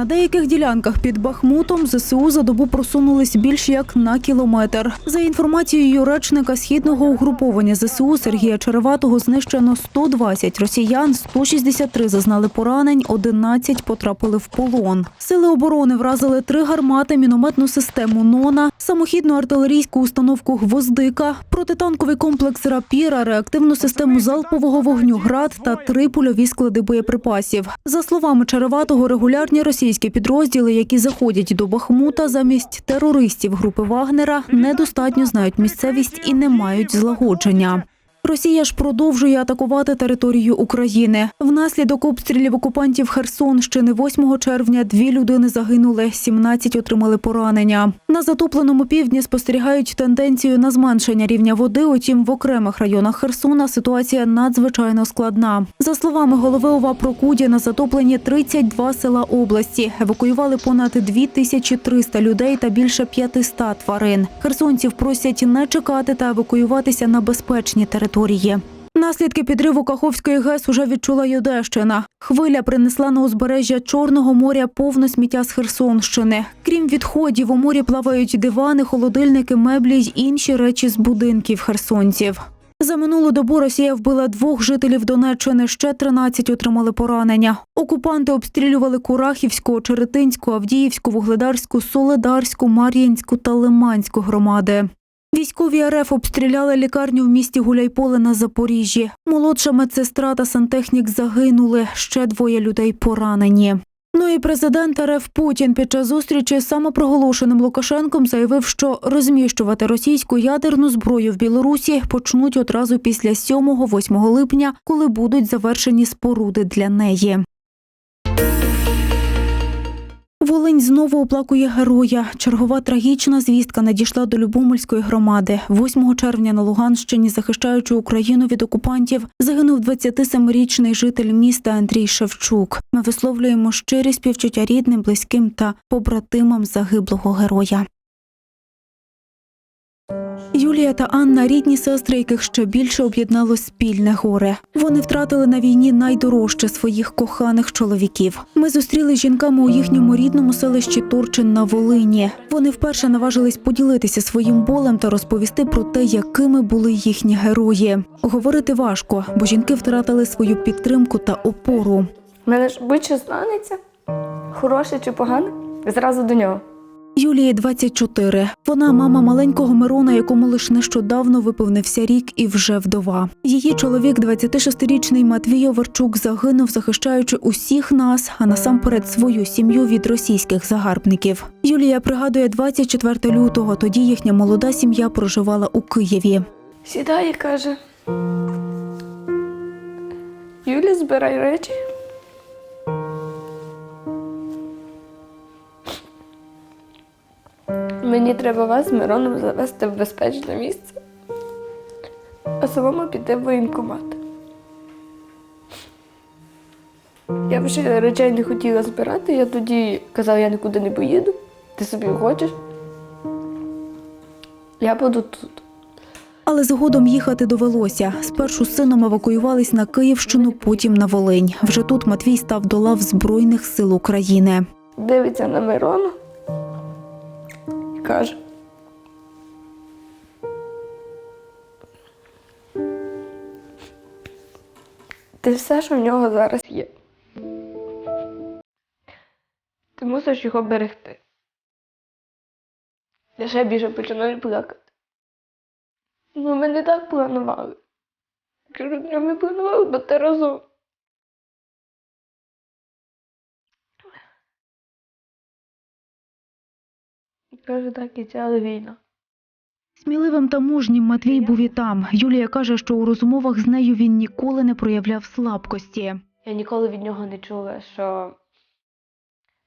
На деяких ділянках під Бахмутом ЗСУ за добу просунулись більш як на кілометр. За інформацією речника східного угруповання ЗСУ Сергія Череватого знищено 120 росіян, 163 зазнали поранень, 11 потрапили в полон. Сили оборони вразили три гармати, мінометну систему «Нона», самохідну артилерійську установку «Гвоздика», протитанковий комплекс «Рапіра», реактивну систему залпового вогню «Град» та три польові склади боєприпасів. За словами Череватого, регулярні російські підрозділи, які заходять до Бахмута замість терористів групи Вагнера, недостатньо знають місцевість і не мають злагодження. Росія ж продовжує атакувати територію України. Внаслідок обстрілів окупантів Херсонщини 8 червня дві людини загинули, 17 отримали поранення. На затопленому півдні спостерігають тенденцію на зменшення рівня води. Утім, в окремих районах Херсона ситуація надзвичайно складна. За словами голови ОВА Прокуді, на затоплені 32 села області. Евакуювали понад 2300 людей та більше 500 тварин. Херсонців просять не чекати та евакуюватися на безпечні території. Наслідки підриву Каховської ГЕС уже відчула й Одещина. Хвиля принесла на узбережжя Чорного моря повно сміття з Херсонщини. Крім відходів, у морі плавають дивани, холодильники, меблі й інші речі з будинків херсонців. За минулу добу Росія вбила двох жителів Донеччини, ще 13 отримали поранення. Окупанти обстрілювали Курахівську, Черетинську, Авдіївську, Вугледарську, Соледарську, Мар'їнську та Лиманську громади. Військові РФ обстріляли лікарню в місті Гуляйполе на Запоріжжі. Молодша медсестра та сантехнік загинули, ще двоє людей поранені. Ну і президент РФ Путін під час зустрічі з самопроголошеним Лукашенком заявив, що розміщувати російську ядерну зброю в Білорусі почнуть одразу після 7-8 липня, коли будуть завершені споруди для неї. Волинь знову оплакує героя. Чергова трагічна звістка надійшла до Любомельської громади. 8 червня на Луганщині, захищаючи Україну від окупантів, загинув 27-річний житель міста Андрій Шевчук. Ми висловлюємо щирі співчуття рідним, близьким та побратимам загиблого героя. Юлія та Анна рідні сестри, яких ще більше об'єднало спільне горе. Вони втратили на війні найдорожче своїх коханих чоловіків. Ми зустріли жінками у їхньому рідному селищі Турчин на Волині. Вони вперше наважились поділитися своїм болем та розповісти про те, якими були їхні герої. Говорити важко, бо жінки втратили свою підтримку та опору. Мене ж будь-що станеться, хороше чи погане, зразу до нього. Юлії 24. Вона мама маленького Мирона, якому лише нещодавно виповнився рік і вже вдова. Її чоловік, 26-річний Матвій Оверчук, загинув, захищаючи усіх нас, а насамперед свою сім'ю від російських загарбників. Юлія пригадує 24 лютого. Тоді їхня молода сім'я проживала у Києві. Сідає каже: Юля, збирай речі. Мені треба вас з Мироном завести в безпечне місце, а самому піти в воєнкомат. Я вже речей не хотіла збирати, я тоді казала, я нікуди не поїду. Ти собі хочеш? Я буду тут. Але згодом їхати довелося. Спершу з сином евакуювались на Київщину, потім на Волинь. Вже тут Матвій став до лав Збройних сил України. дивиться на Мирона каже. Ти все, що в нього зараз є. Ти мусиш його берегти. Я ще більше починаю плакати. Ну, ми не так планували. Кажу, «Ні, ми планували бути разом. Каже, так і ця війна. Сміливим та мужнім Матвій був і там. Юлія каже, що у розмовах з нею він ніколи не проявляв слабкості. Я ніколи від нього не чула, що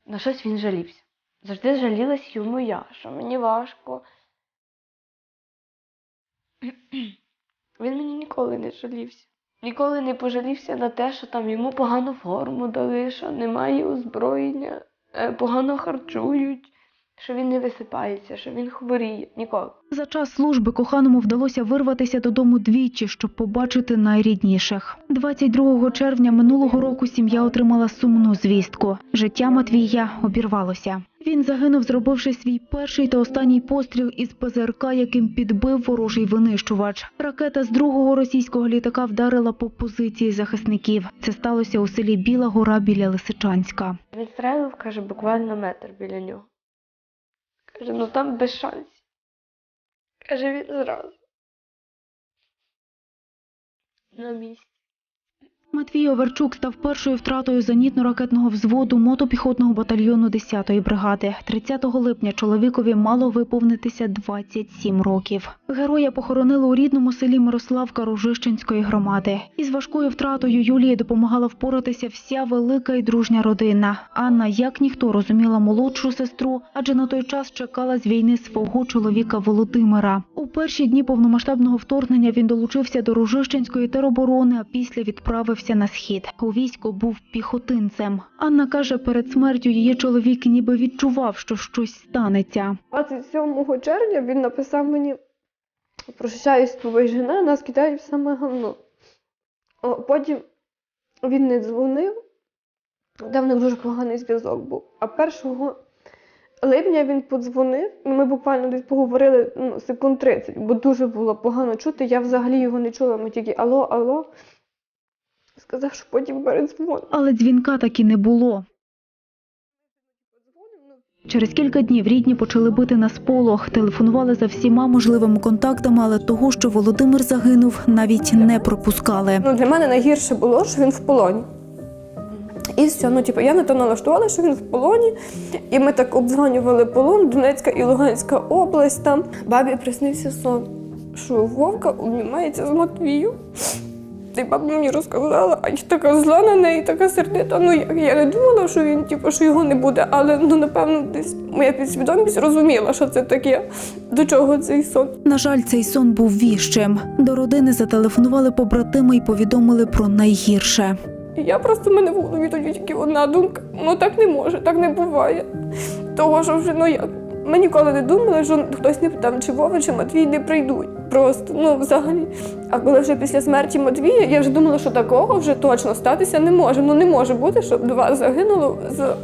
на щось він жалівся. Завжди жалілась йому я, що мені важко. Він мені ніколи не жалівся. Ніколи не пожалівся на те, що там йому погану форму дали, що немає озброєння, е, погано харчують. Що він не висипається, що він хворіє. Ніколи. За час служби коханому вдалося вирватися додому двічі, щоб побачити найрідніших. 22 червня минулого року сім'я отримала сумну звістку. Життя Матвія обірвалося. Він загинув, зробивши свій перший та останній постріл із ПЗРК, яким підбив ворожий винищувач. Ракета з другого російського літака вдарила по позиції захисників. Це сталося у селі Біла Гора біля Лисичанська. Відстрелив, каже, буквально метр біля нього. Каже, ну там без шансів. Каже, він зразу. На місці. Матвій Оверчук став першою втратою зенітно-ракетного взводу мотопіхотного батальйону 10-ї бригади. 30 липня чоловікові мало виповнитися 27 років. Героя похоронили у рідному селі Мирославка Рожищенської громади. Із важкою втратою Юлії допомагала впоратися вся велика і дружня родина. Анна, як ніхто, розуміла молодшу сестру, адже на той час чекала з війни свого чоловіка Володимира. У перші дні повномасштабного вторгнення він долучився до Рожищенської тероборони, а після відправився на схід. У війську був піхотинцем. Анна каже, перед смертю її чоловік ніби відчував, що щось станеться. 27 червня він написав мені прощаюсь тобою жена, нас кидають в саме гавно. Потім він не дзвонив, де в них дуже поганий зв'язок був. А 1 липня він подзвонив, і ми буквально десь поговорили ну, секунд 30, бо дуже було погано чути. Я взагалі його не чула, ми тільки алло, алло. Сказав, що потім передзвонив. Але дзвінка так і не було. Через кілька днів рідні почали бити на сполох, телефонували за всіма можливими контактами, але того, що Володимир загинув, навіть не пропускали. Ну, для мене найгірше було, що він в полоні. І все, ну типу, я на то налаштувала, що він в полоні, і ми так обдзвонювали полон, Донецька і Луганська область там. Бабі приснився сон, що Вовка обнімається з Матвією. І баба мені розказала, а я така зла на неї, така сердита. Ну як я не думала, що він, типу, що його не буде, але ну напевно десь моя підсвідомість розуміла, що це таке, до чого цей сон. На жаль, цей сон був віщим. До родини зателефонували побратими і повідомили про найгірше. І я просто в мене в голові тоді тільки одна думка. Ну так не може, так не буває. Того, що вже ну як. Ми ніколи не думали, що хтось не там, чи Вова, чи Матвій не прийдуть. Просто, ну взагалі. А коли вже після смерті Матвія, я вже думала, що такого вже точно статися не може. Ну не може бути, щоб два загинуло за,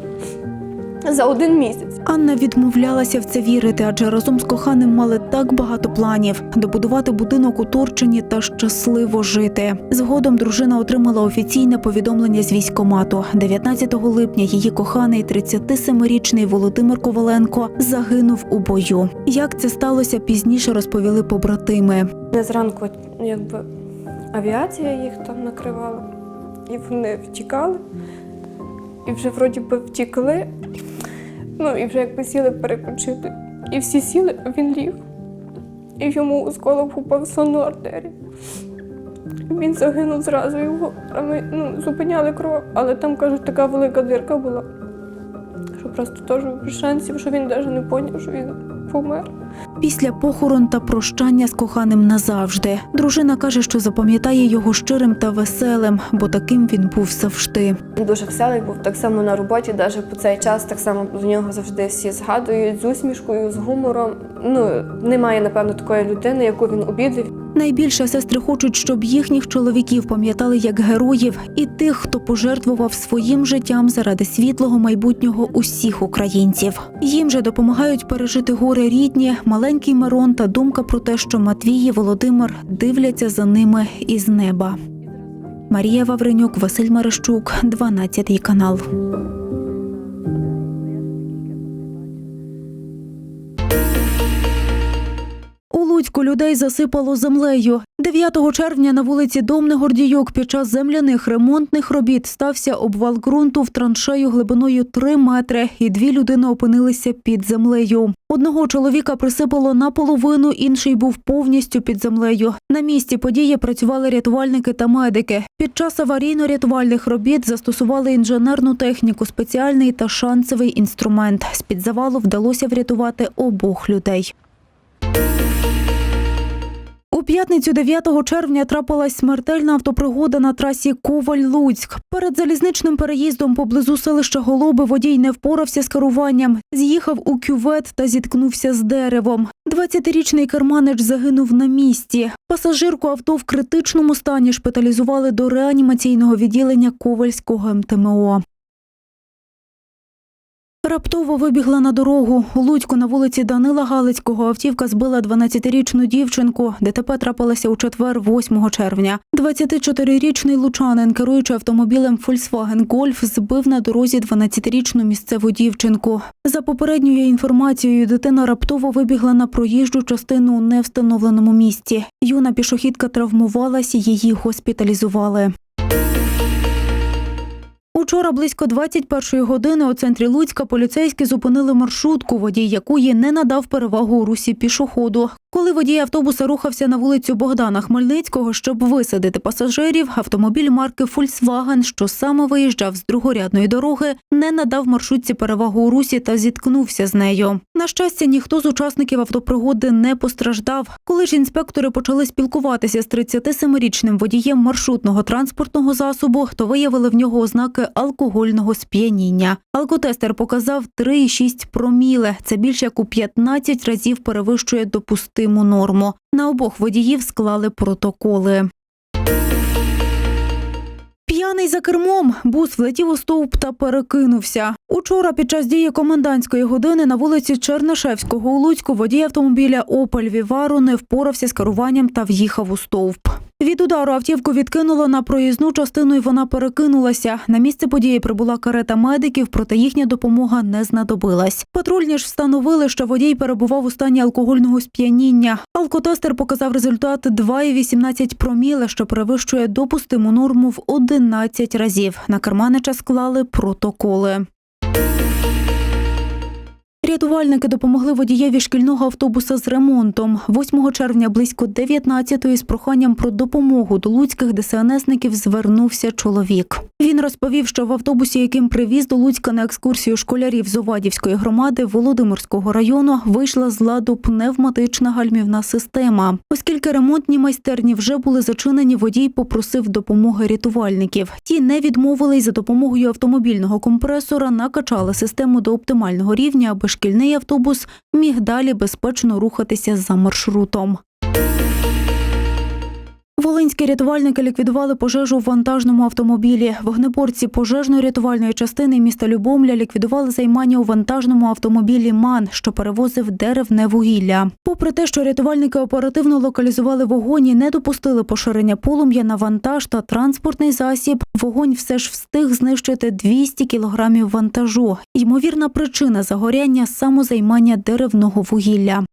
за один місяць. Анна відмовлялася в це вірити, адже разом з коханим мали так багато планів добудувати будинок у Турчині та щасливо жити. Згодом дружина отримала офіційне повідомлення з військкомату. 19 липня її коханий 37-річний Володимир Коваленко загинув у бою. Як це сталося, пізніше розповіли побратими. Не зранку якби авіація їх там накривала, і вони втікали. І вже вроді би втікли. Ну і вже якби сіли перепочити. І всі сіли, а він ліг. І йому осколок упав в сонну артерію. Він загинув зразу його. Ми ну, зупиняли кров, але там, кажуть, така велика дирка була. Що просто теж без шансів, що він навіть не зрозумів, що він помер. Після похорон та прощання з коханим назавжди. Дружина каже, що запам'ятає його щирим та веселим, бо таким він був завжди. Він дуже веселий був так само на роботі, навіть по цей час так само до нього завжди всі згадують з усмішкою, з гумором. Ну немає, напевно, такої людини, яку він обідав. Найбільше сестри хочуть, щоб їхніх чоловіків пам'ятали як героїв і тих, хто пожертвував своїм життям заради світлого майбутнього усіх українців. Їм же допомагають пережити горе рідні, маленький Мирон та думка про те, що Матвій і Володимир дивляться за ними із неба. Марія Вавренюк, Василь Марищук, 12 канал. Людей засипало землею. 9 червня на вулиці Домне Гордійок під час земляних ремонтних робіт стався обвал ґрунту в траншею глибиною 3 метри, і дві людини опинилися під землею. Одного чоловіка присипало наполовину, інший був повністю під землею. На місці події працювали рятувальники та медики. Під час аварійно-рятувальних робіт застосували інженерну техніку, спеціальний та шансовий інструмент. З під завалу вдалося врятувати обох людей. П'ятницю 9 червня трапилась смертельна автопригода на трасі Коваль-Луцьк. Перед залізничним переїздом поблизу селища Голоби водій не впорався з керуванням, з'їхав у кювет та зіткнувся з деревом. 20-річний керманич загинув на місці. Пасажирку авто в критичному стані шпиталізували до реанімаційного відділення Ковальського МТМО. Раптово вибігла на дорогу. У Луцьку на вулиці Данила Галицького автівка збила 12-річну дівчинку. ДТП трапилося у четвер, 8 червня. 24-річний лучанин, керуючи автомобілем Volkswagen Golf, збив на дорозі 12-річну місцеву дівчинку. За попередньою інформацією, дитина раптово вибігла на проїжджу частину у невстановленому місці. Юна пішохідка травмувалась, її госпіталізували. Учора близько 21-ї години у центрі Луцька поліцейські зупинили маршрутку, водій якої не надав перевагу у русі пішоходу. Коли водій автобуса рухався на вулицю Богдана Хмельницького, щоб висадити пасажирів, автомобіль марки Volkswagen, що саме виїжджав з другорядної дороги, не надав маршрутці перевагу у русі та зіткнувся з нею. На щастя, ніхто з учасників автопригоди не постраждав. Коли ж інспектори почали спілкуватися з 37-річним водієм маршрутного транспортного засобу, то виявили в нього ознаки алкогольного сп'яніння. Алкотестер показав 3,6 проміле. Це більше як у 15 разів перевищує допустиму норму. На обох водіїв склали протоколи. П'яний за кермом бус влетів у стовп та перекинувся. Учора під час дії комендантської години на вулиці Чернишевського у Луцьку водій автомобіля Опель Вівару не впорався з керуванням та в'їхав у стовп. Від удару автівку відкинуло на проїзну частину і вона перекинулася. На місце події прибула карета медиків, проте їхня допомога не знадобилась. Патрульні ж встановили, що водій перебував у стані алкогольного сп'яніння. Алкотестер показав результат 2,18 проміле, що перевищує допустиму норму в 11 разів. На керманича склали протоколи. Рятувальники допомогли водієві шкільного автобуса з ремонтом. 8 червня близько 19-ї з проханням про допомогу до луцьких ДСНСників звернувся чоловік. Він розповів, що в автобусі, яким привіз до Луцька на екскурсію школярів з Овадівської громади Володимирського району, вийшла з ладу пневматична гальмівна система. Оскільки ремонтні майстерні вже були зачинені, водій попросив допомоги рятувальників. Ті не відмовили й за допомогою автомобільного компресора накачали систему до оптимального рівня, аби шкільний автобус міг далі безпечно рухатися за маршрутом. Волинські рятувальники ліквідували пожежу в вантажному автомобілі. Вогнеборці пожежно-рятувальної частини міста Любомля ліквідували займання у вантажному автомобілі МАН, що перевозив деревне вугілля. Попри те, що рятувальники оперативно локалізували вогонь і не допустили поширення полум'я на вантаж та транспортний засіб, вогонь все ж встиг знищити 200 кілограмів вантажу. Ймовірна причина загоряння самозаймання деревного вугілля.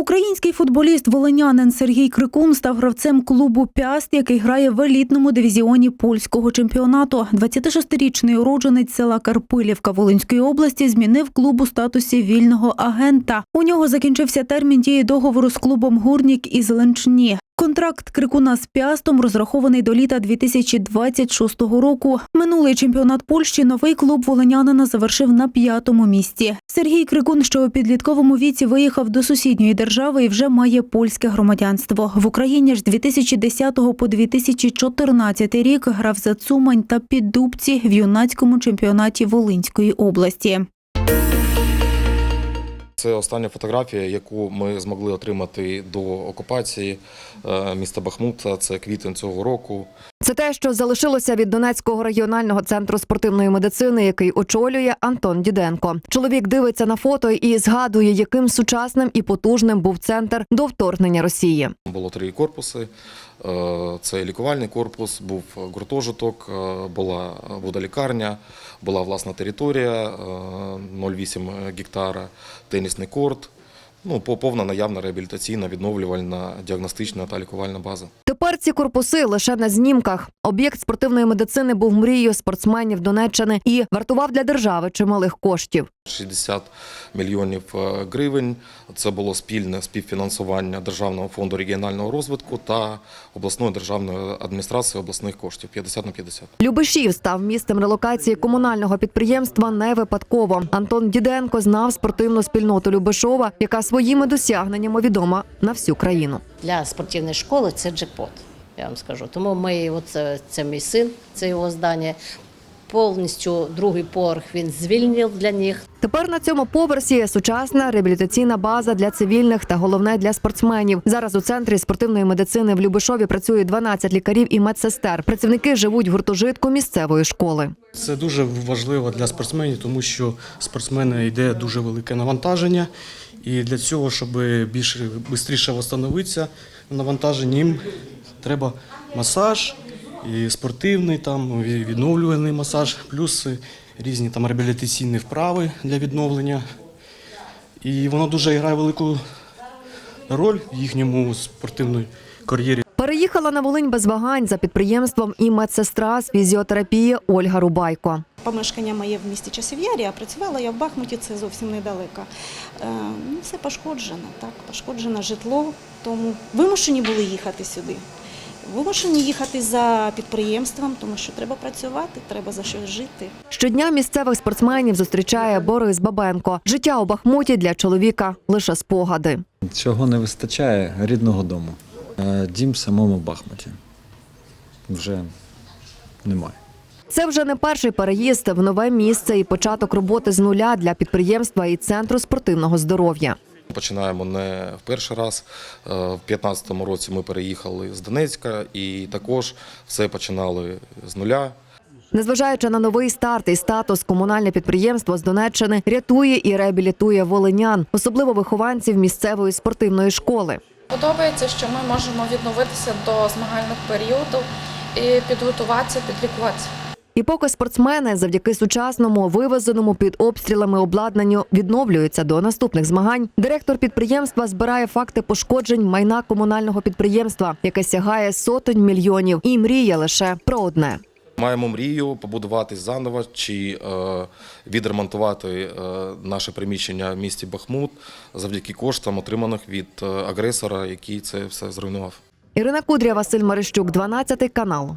Український футболіст волинянин Сергій Крикун став гравцем клубу Пяст, який грає в елітному дивізіоні польського чемпіонату. 26-річний уродженець села Карпилівка Волинської області змінив клуб у статусі вільного агента. У нього закінчився термін дії договору з клубом Гурнік із Ленчні. Контракт Крикуна з Пястом розрахований до літа 2026 року. Минулий чемпіонат Польщі новий клуб волинянина завершив на п'ятому місці. Сергій Крикун, що у підлітковому віці виїхав до сусідньої держави і вже має польське громадянство. В Україні ж з 2010 по 2014 рік грав за Цумань та Піддубці в юнацькому чемпіонаті Волинської області. Це остання фотографія, яку ми змогли отримати до окупації е, міста Бахмута. Це квітень цього року. Це те, що залишилося від Донецького регіонального центру спортивної медицини, який очолює Антон Діденко. Чоловік дивиться на фото і згадує, яким сучасним і потужним був центр до вторгнення Росії. Було три корпуси. Е, Це лікувальний корпус, був гуртожиток, е, була водолікарня, була власна територія е, 0,8 гектара, тенісний корт. Ну, по- повна наявна реабілітаційна, відновлювальна, діагностична та лікувальна база. Тепер ці корпуси лише на знімках. Об'єкт спортивної медицини був мрією спортсменів Донеччини і вартував для держави чималих коштів. 60 мільйонів е, гривень. Це було спільне співфінансування Державного фонду регіонального розвитку та обласної державної адміністрації обласних коштів 50 на 50. Любешів став місцем релокації комунального підприємства не випадково. Антон Діденко знав спортивну спільноту Любешова, яка своїми досягненнями відома на всю країну. для спортивної школи це джекпот, я вам скажу. Тому ми, от це, це мій син, це його здання. Повністю другий поверх він звільнив для них. Тепер на цьому поверсі сучасна реабілітаційна база для цивільних та головне для спортсменів. Зараз у центрі спортивної медицини в Любешові працює 12 лікарів і медсестер. Працівники живуть в гуртожитку місцевої школи. Це дуже важливо для спортсменів, тому що спортсмени йде дуже велике навантаження. І для цього, щоб більш швидше встановитися навантаження, їм треба масаж, і спортивний, там, відновлювальний масаж, плюс різні там реабілітаційні вправи для відновлення. І воно дуже грає велику роль в їхньому спортивній кар'єрі. Переїхала на Волинь без вагань за підприємством і медсестра з фізіотерапії Ольга Рубайко. Помешкання моє в місті Часів'ярі, а працювала я в Бахмуті, це зовсім недалеко. Е, ну, все пошкоджено, так, пошкоджено житло, тому вимушені були їхати сюди. Вимушені їхати за підприємством, тому що треба працювати, треба за щось жити. Щодня місцевих спортсменів зустрічає Борис Бабенко. Життя у Бахмуті для чоловіка лише спогади. Цього не вистачає рідного дому. Е, Дім в самому Бахмуті. Вже немає. Це вже не перший переїзд в нове місце і початок роботи з нуля для підприємства і центру спортивного здоров'я. Починаємо не в перший раз. Е, В 2015 році ми переїхали з Донецька і також все починали з нуля. Незважаючи на новий старт і статус, комунальне підприємство з Донеччини рятує і реабілітує волинян, особливо вихованців місцевої спортивної школи. Подобається, що ми можемо відновитися до змагальних періодів і підготуватися, підлікуватися. І поки спортсмени завдяки сучасному вивезеному під обстрілами обладнанню відновлюються до наступних змагань, директор підприємства збирає факти пошкоджень майна комунального підприємства, яке сягає сотень мільйонів, і мріє лише про одне. Маємо мрію побудувати заново чи е, відремонтувати е, наше приміщення в місті Бахмут завдяки коштам, отриманих від е, агресора, який це все зруйнував. Ірина Кудря, Василь Марищук, 12 канал.